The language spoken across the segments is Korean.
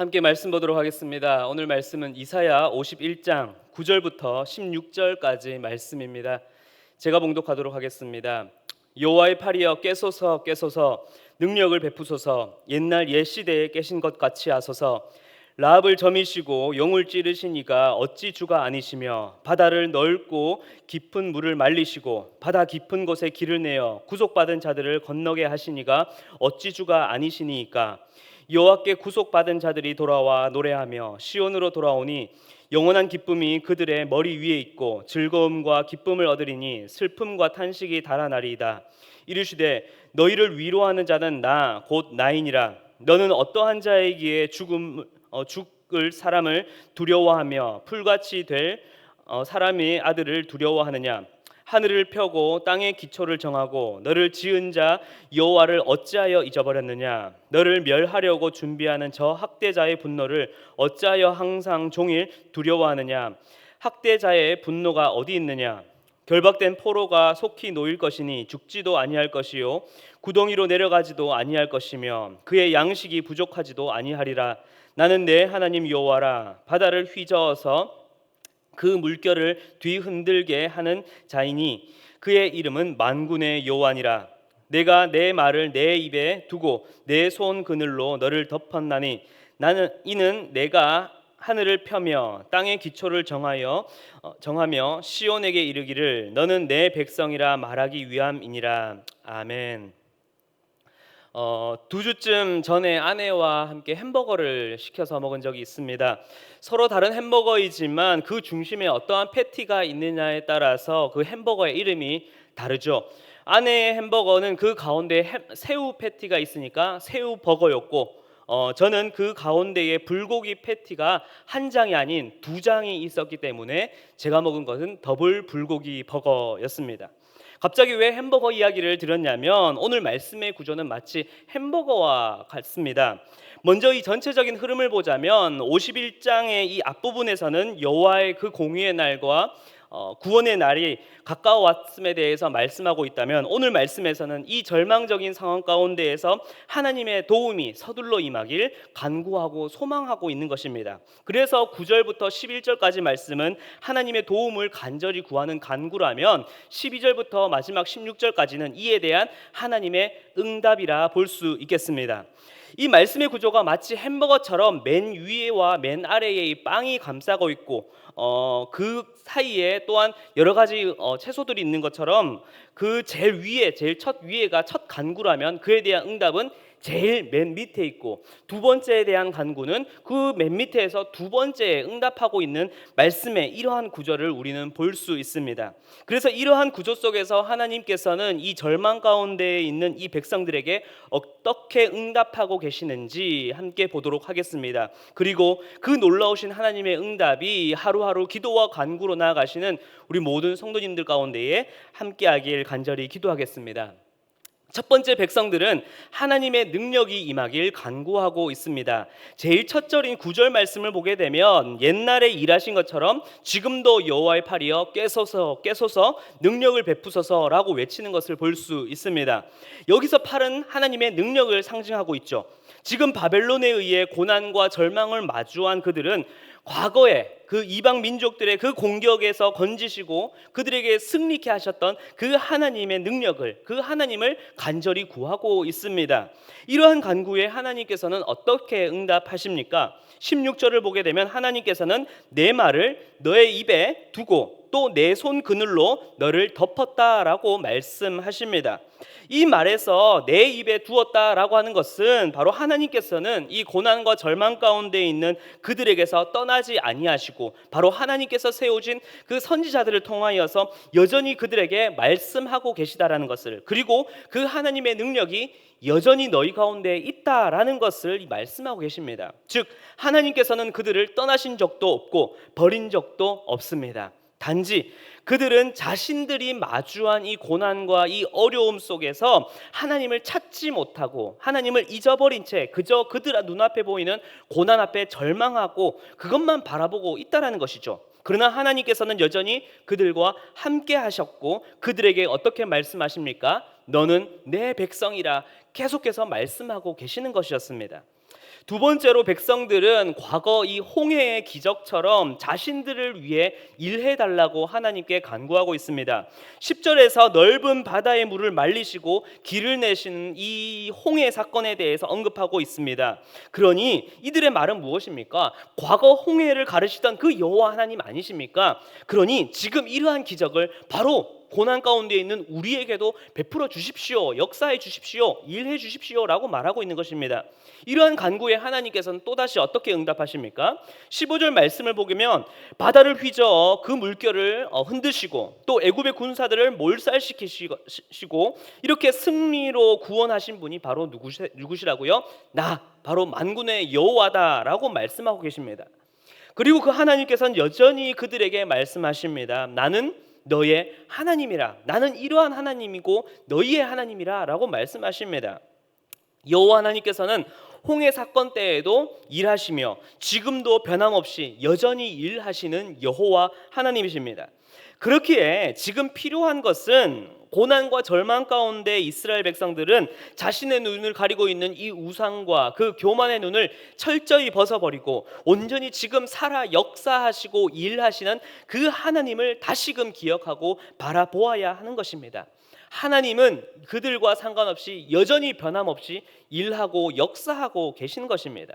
함께 말씀 보도록 하겠습니다. 오늘 말씀은 이사야 51장 9절부터 16절까지 말씀입니다. 제가 봉독하도록 하겠습니다. 여호와의 팔이여 깨소서 깨소서 능력을 베푸소서 옛날 옛 시대에 깨신 것 같이 하소서 라합을 점이시고 용을 찌르시니가 어찌 주가 아니시며 바다를 넓고 깊은 물을 말리시고 바다 깊은 곳에 길을 내어 구속받은 자들을 건너게 하시니가 어찌 주가 아니시니이까 여호와께 구속받은 자들이 돌아와 노래하며 시온으로 돌아오니 영원한 기쁨이 그들의 머리 위에 있고 즐거움과 기쁨을 얻으리니 슬픔과 탄식이 달아나리이다. 이르시되 너희를 위로하는 자는 나 곧 나이니라. 너는 어떠한 자에게 죽음 어, 죽을 사람을 두려워하며 풀같이 될 어, 사람의 아들을 두려워하느냐 하늘을 펴고 땅의 기초를 정하고 너를 지은 자 여호와를 어찌하여 잊어버렸느냐? 너를 멸하려고 준비하는 저 학대자의 분노를 어찌하여 항상 종일 두려워하느냐? 학대자의 분노가 어디 있느냐? 결박된 포로가 속히 놓일 것이니 죽지도 아니할 것이요 구덩이로 내려가지도 아니할 것이며 그의 양식이 부족하지도 아니하리라. 나는 내 하나님 여호와라. 바다를 휘저어서 그 물결을 뒤흔들게 하는 자이니 그의 이름은 만군의 여호와니라 내가 내 말을 내 입에 두고 내 손 그늘로 너를 덮었나니 나는 이는 내가 하늘을 펴며 땅의 기초를 정하여 어, 정하며 시온에게 이르기를 너는 내 백성이라 말하기 위함이니라 아멘. 어, 두 주쯤 전에 아내와 함께 햄버거를 시켜서 먹은 적이 있습니다. 서로 다른 햄버거이지만 그 중심에 어떠한 패티가 있느냐에 따라서 그 햄버거의 이름이 다르죠. 아내의 햄버거는 그 가운데 햄- 새우 패티가 있으니까 새우 버거였고 어, 저는 그 가운데에 불고기 패티가 한 장이 아닌 두 장이 있었기 때문에 제가 먹은 것은 더블 불고기 버거였습니다. 갑자기 왜 햄버거 이야기를 드렸냐면 오늘 말씀의 구조는 마치 햄버거와 같습니다. 먼저 이 전체적인 흐름을 보자면 51장의 이 앞부분에서는 여호와의 그 공의의 날과 어, 구원의 날이 가까워왔음에 대해서 말씀하고 있다면 오늘 말씀에서는 이 절망적인 상황 가운데에서 하나님의 도움이 서둘러 임하길 간구하고 소망하고 있는 것입니다. 그래서 9절부터 11절까지 말씀은 하나님의 도움을 간절히 구하는 간구라면 12절부터 마지막 16절까지는 이에 대한 하나님의 응답이라 볼 수 있겠습니다. 이 말씀의 구조가 마치 햄버거처럼 맨 위에와 맨 아래에 이 빵이 감싸고 있고 어, 그 사이에 또한 여러 가지 어, 채소들이 있는 것처럼 그 제일 위에 제일 첫 위에가 첫 간구라면 그에 대한 응답은 제일 맨 밑에 있고 두 번째에 대한 간구는 그 맨 밑에서 두 번째에 응답하고 있는 말씀의 이러한 구조를 우리는 볼 수 있습니다. 그래서 이러한 구조 속에서 하나님께서는 이 절망 가운데 있는 이 백성들에게 어떻게 응답하고 계시는지 함께 보도록 하겠습니다. 그리고 그 놀라우신 하나님의 응답이 하루하루 기도와 간구로 나아가시는 우리 모든 성도님들 가운데에 함께하길 간절히 기도하겠습니다. 첫 번째 백성들은 하나님의 능력이 임하길 간구하고 있습니다. 제일 첫 절인 구절 말씀을 보게 되면 옛날에 일하신 것처럼 지금도 여호와의 팔이여 깨소서 깨소서 능력을 베푸소서라고 외치는 것을 볼 수 있습니다. 여기서 팔은 하나님의 능력을 상징하고 있죠. 지금 바벨론에 의해 고난과 절망을 마주한 그들은 과거에 그 이방 민족들의 그 공격에서 건지시고 그들에게 승리케 하셨던 그 하나님의 능력을 그 하나님을 간절히 구하고 있습니다. 이러한 간구에 하나님께서는 어떻게 응답하십니까? 16절을 보게 되면 하나님께서는 내 말을 너의 입에 두고 또 내 손 그늘로 너를 덮었다라고 말씀하십니다. 이 말에서 내 입에 두었다라고 하는 것은 바로 하나님께서는 이 고난과 절망 가운데 있는 그들에게서 떠나지 아니하시고 바로 하나님께서 세우신 그 선지자들을 통하여서 여전히 그들에게 말씀하고 계시다라는 것을 그리고 그 하나님의 능력이 여전히 너희 가운데 있다라는 것을 말씀하고 계십니다. 즉 하나님께서는 그들을 떠나신 적도 없고 버린 적도 없습니다. 단지 그들은 자신들이 마주한 이 고난과 이 어려움 속에서 하나님을 찾지 못하고 하나님을 잊어버린 채 그저 그들 눈앞에 보이는 고난 앞에 절망하고 그것만 바라보고 있다라는 것이죠. 그러나 하나님께서는 여전히 그들과 함께 하셨고 그들에게 어떻게 말씀하십니까? 너는 내 백성이라 계속해서 말씀하고 계시는 것이었습니다. 두 번째로 백성들은 과거 이 홍해의 기적처럼 자신들을 위해 일해 달라고 하나님께 간구하고 있습니다. 10절에서 넓은 바다의 물을 말리시고 길을 내시는 이 홍해 사건에 대해서 언급하고 있습니다. 그러니 이들의 말은 무엇입니까? 과거 홍해를 가르시던 그 여호와 하나님 아니십니까? 그러니 지금 이러한 기적을 바로 고난 가운데 있는 우리에게도 베풀어 주십시오. 역사해 주십시오. 일해 주십시오라고 말하고 있는 것입니다. 이러한 간구에 하나님께서는 또다시 어떻게 응답하십니까? 15절 말씀을 보면 바다를 휘저어 그 물결을 어, 흔드시고 또 애굽의 군사들을 몰살시키시고 이렇게 승리로 구원하신 분이 바로 누구시, 누구시라고요? 나 바로 만군의 여호와다라고 말씀하고 계십니다. 그리고 그 하나님께서는 여전히 그들에게 말씀하십니다. 나는 너의 하나님이라. 나는 이러한 하나님이고 너희의 하나님이라라고 말씀하십니다. 여호와 하나님께서는 홍해 사건 때에도 일하시며 지금도 변함없이 여전히 일하시는 여호와 하나님이십니다. 그렇기에 지금 필요한 것은 고난과 절망 가운데 이스라엘 백성들은 자신의 눈을 가리고 있는 이 우상과 그 교만의 눈을 철저히 벗어버리고 온전히 지금 살아 역사하시고 일하시는 그 하나님을 다시금 기억하고 바라보아야 하는 것입니다. 하나님은 그들과 상관없이 여전히 변함없이 일하고 역사하고 계신 것입니다.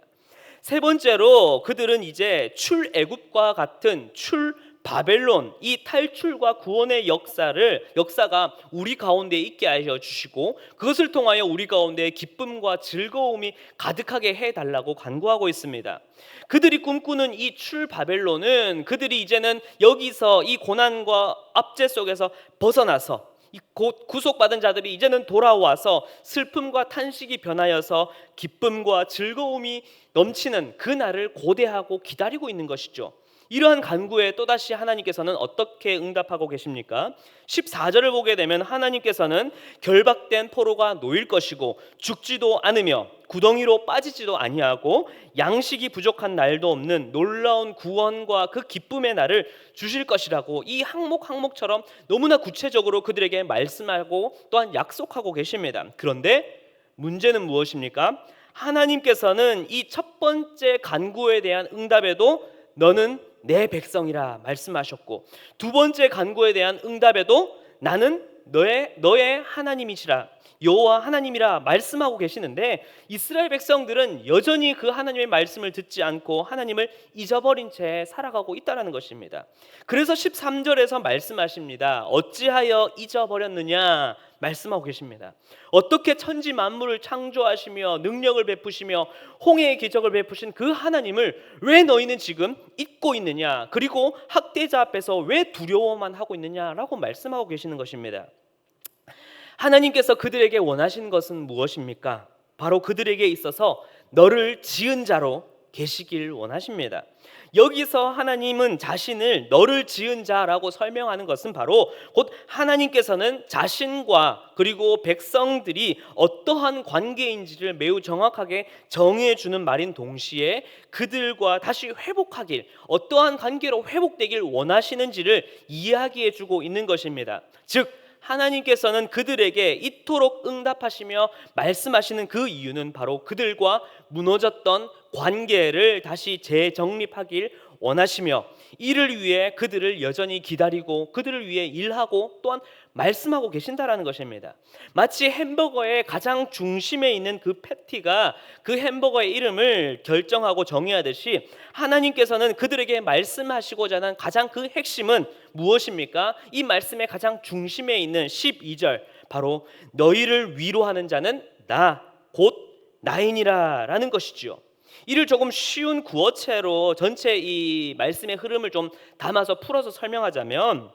세 번째로 그들은 이제 출애굽과 같은 출 바벨론 이 탈출과 구원의 역사를 역사가 우리 가운데 있게 하여 주시고 그것을 통하여 우리 가운데 기쁨과 즐거움이 가득하게 해 달라고 간구하고 있습니다. 그들이 꿈꾸는 이 출 바벨론은 그들이 이제는 여기서 이 고난과 압제 속에서 벗어나서 곧 구속받은 자들이 이제는 돌아와서 슬픔과 탄식이 변하여서 기쁨과 즐거움이 넘치는 그 날을 고대하고 기다리고 있는 것이죠. 이러한 간구에 또다시 하나님께서는 어떻게 응답하고 계십니까? 14절을 보게 되면 하나님께서는 결박된 포로가 놓일 것이고 죽지도 않으며 구덩이로 빠지지도 아니하고 양식이 부족한 날도 없는 놀라운 구원과 그 기쁨의 날을 주실 것이라고 이 항목 항목처럼 너무나 구체적으로 그들에게 말씀하고 또한 약속하고 계십니다. 그런데 문제는 무엇입니까? 하나님께서는 이 첫 번째 간구에 대한 응답에도 너는 내 백성이라 말씀하셨고 두 번째 간구에 대한 응답에도 나는 너의 너의 하나님이시라 여호와 하나님이라 말씀하고 계시는데 이스라엘 백성들은 여전히 그 하나님의 말씀을 듣지 않고 하나님을 잊어버린 채 살아가고 있다라는 것입니다. 그래서 13절에서 말씀하십니다. 어찌하여 잊어버렸느냐 말씀하고 계십니다. 어떻게 천지 만물을 창조하시며 능력을 베푸시며 홍해의 기적을 베푸신 그 하나님을 왜 너희는 지금 잊고 있느냐? 그리고 학대자 앞에서 왜 두려워만 하고 있느냐라고 말씀하고 계시는 것입니다. 하나님께서 그들에게 원하신 것은 무엇입니까? 바로 그들에게 있어서 너를 지은 자로 계시길 원하십니다. 여기서 하나님은 자신을 너를 지은 자라고 설명하는 것은 바로 곧 하나님께서는 자신과 그리고 백성들이 어떠한 관계인지를 매우 정확하게 정해 주는 말인 동시에 그들과 다시 회복하길 어떠한 관계로 회복되길 원하시는지를 이야기해 주고 있는 것입니다. 즉 하나님께서는 그들에게 이토록 응답하시며 말씀하시는 그 이유는 바로 그들과 무너졌던 관계를 다시 재정립하길 원하시며 이를 위해 그들을 여전히 기다리고 그들을 위해 일하고 또한 말씀하고 계신다라는 것입니다. 마치 햄버거의 가장 중심에 있는 그 패티가 그 햄버거의 이름을 결정하고 정의하듯이 하나님께서는 그들에게 말씀하시고자 하는 가장 그 핵심은 무엇입니까? 이 말씀의 가장 중심에 있는 12절 바로 너희를 위로하는 자는 나 곧 나인이라라는 것이지요. 이를 조금 쉬운 구어체로 전체 이 말씀의 흐름을 좀 담아서 풀어서 설명하자면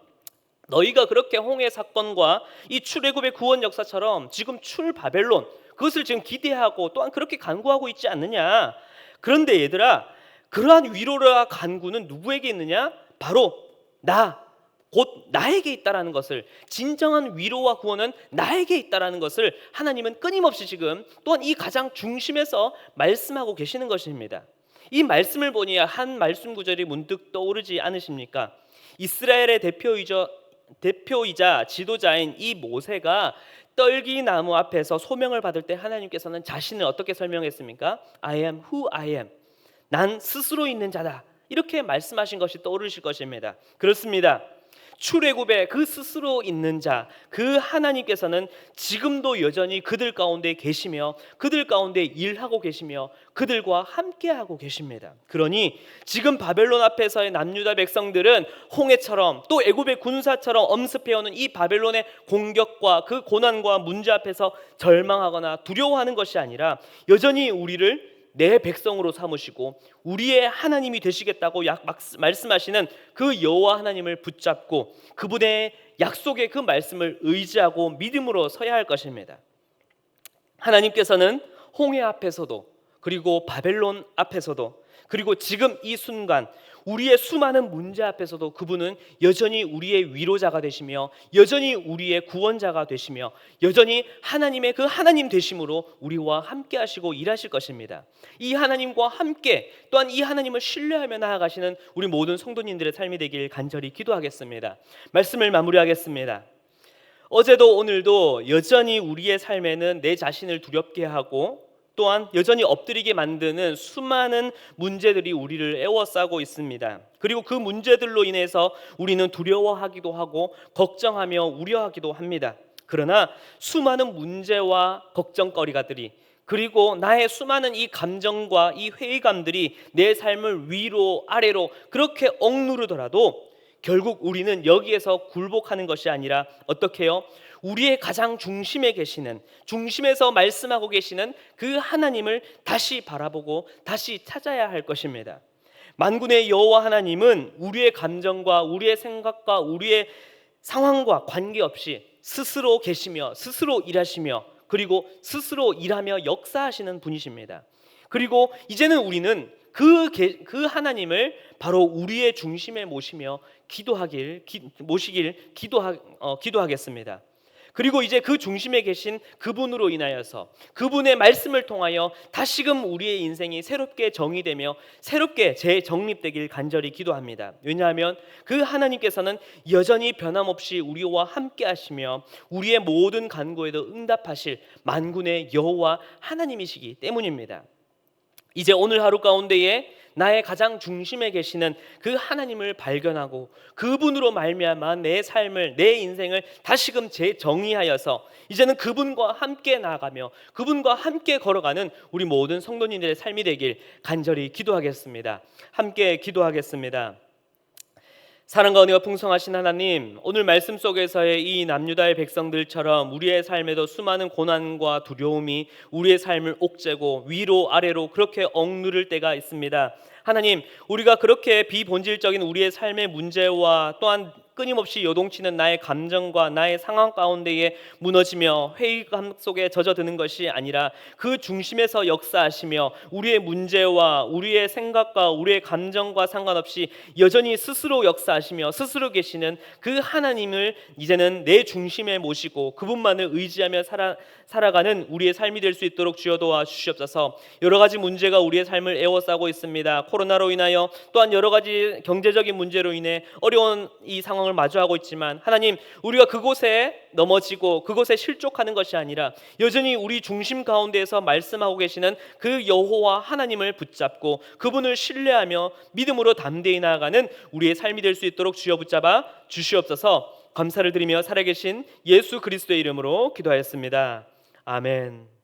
너희가 그렇게 홍해 사건과 이 출애굽의 구원 역사처럼 지금 출 바벨론 그것을 지금 기대하고 또한 그렇게 간구하고 있지 않느냐? 그런데 얘들아 그러한 위로와 간구는 누구에게 있느냐? 바로 나, 곧 나에게 있다라는 것을 진정한 위로와 구원은 나에게 있다라는 것을 하나님은 끊임없이 지금 또한 이 가장 중심에서 말씀하고 계시는 것입니다. 이 말씀을 보니 한 말씀 구절이 문득 떠오르지 않으십니까? 이스라엘의 대표이자 대표이자 지도자인 이 모세가 떨기 나무 앞에서 소명을 받을 때 하나님께서는 자신을 어떻게 설명했습니까? I am who I am. 난 스스로 있는 자다. 이렇게 말씀하신 것이 떠오르실 것입니다. 그렇습니다. 출애굽의 그 스스로 있는 자, 그 하나님께서는 지금도 여전히 그들 가운데 계시며 그들 가운데 일하고 계시며 그들과 함께하고 계십니다. 그러니 지금 바벨론 앞에서의 남유다 백성들은 홍해처럼 또 애굽의 군사처럼 엄습해오는 이 바벨론의 공격과 그 고난과 문제 앞에서 절망하거나 두려워하는 것이 아니라 여전히 우리를 내 백성으로 삼으시고 우리의 하나님이 되시겠다고 약 말씀하시는 그 여호와 하나님을 붙잡고 그분의 약속의 그 말씀을 의지하고 믿음으로 서야 할 것입니다. 하나님께서는 홍해 앞에서도 그리고 바벨론 앞에서도 그리고 지금 이 순간 우리의 수많은 문제 앞에서도 그분은 여전히 우리의 위로자가 되시며 여전히 우리의 구원자가 되시며 여전히 하나님의 그 하나님 되심으로 우리와 함께 하시고 일하실 것입니다. 이 하나님과 함께 또한 이 하나님을 신뢰하며 나아가시는 우리 모든 성도님들의 삶이 되길 간절히 기도하겠습니다. 말씀을 마무리하겠습니다. 어제도 오늘도 여전히 우리의 삶에는 내 자신을 두렵게 하고 또한 여전히 엎드리게 만드는 수많은 문제들이 우리를 애워싸고 있습니다. 그리고 그 문제들로 인해서 우리는 두려워하기도 하고 걱정하며 우려하기도 합니다. 그러나 수많은 문제와 걱정거리가들이 그리고 나의 수많은 이 감정과 이 회의감들이 내 삶을 위로 아래로 그렇게 억누르더라도 결국 우리는 여기에서 굴복하는 것이 아니라 어떻게 해요? 우리의 가장 중심에 계시는 중심에서 말씀하고 계시는 그 하나님을 다시 바라보고 다시 찾아야 할 것입니다. 만군의 여호와 하나님은 우리의 감정과 우리의 생각과 우리의 상황과 관계없이 스스로 계시며 스스로 일하시며 그리고 스스로 일하며 역사하시는 분이십니다. 그리고 이제는 우리는 그, 그 하나님을 바로 우리의 중심에 모시며 기도하길 기, 모시길 기도하, 어, 기도하겠습니다. 그리고 이제 그 중심에 계신 그분으로 인하여서 그분의 말씀을 통하여 다시금 우리의 인생이 새롭게 정의되며 새롭게 재정립되길 간절히 기도합니다. 왜냐하면 그 하나님께서는 여전히 변함없이 우리와 함께 하시며 우리의 모든 간구에도 응답하실 만군의 여호와 하나님이시기 때문입니다. 이제 오늘 하루 가운데에 나의 가장 중심에 계시는 그 하나님을 발견하고 그분으로 말미암아 내 삶을 내 인생을 다시금 재정의하여서 이제는 그분과 함께 나아가며 그분과 함께 걸어가는 우리 모든 성도님들의 삶이 되길 간절히 기도하겠습니다. 함께 기도하겠습니다. 사랑과 은혜가 풍성하신 하나님, 오늘 말씀 속에서의 이 남유다의 백성들처럼 우리의 삶에도 수많은 고난과 두려움이 우리의 삶을 옥죄고 위로 아래로 그렇게 억누를 때가 있습니다. 하나님, 우리가 그렇게 비본질적인 우리의 삶의 문제와 또한 끊임없이 요동치는 나의 감정과 나의 상황 가운데에 무너지며 회의감 속에 젖어드는 것이 아니라 그 중심에서 역사하시며 우리의 문제와 우리의 생각과 우리의 감정과 상관없이 여전히 스스로 역사하시며 스스로 계시는 그 하나님을 이제는 내 중심에 모시고 그분만을 의지하며 살아, 살아가는 우리의 삶이 될 수 있도록 주여 도와 주시옵소서. 여러 가지 문제가 우리의 삶을 애워싸고 있습니다. 코로나로 인하여 또한 여러 가지 경제적인 문제로 인해 어려운 이 상황을 마주하고 있지만 하나님 우리가 그곳에 넘어지고 그곳에 실족하는 것이 아니라 여전히 우리 중심 가운데에서 말씀하고 계시는 그 여호와 하나님을 붙잡고 그분을 신뢰하며 믿음으로 담대히 나아가는 우리의 삶이 될 수 있도록 주여 붙잡아 주시옵소서. 감사를 드리며 살아계신 예수 그리스도의 이름으로 기도하였습니다. 아멘.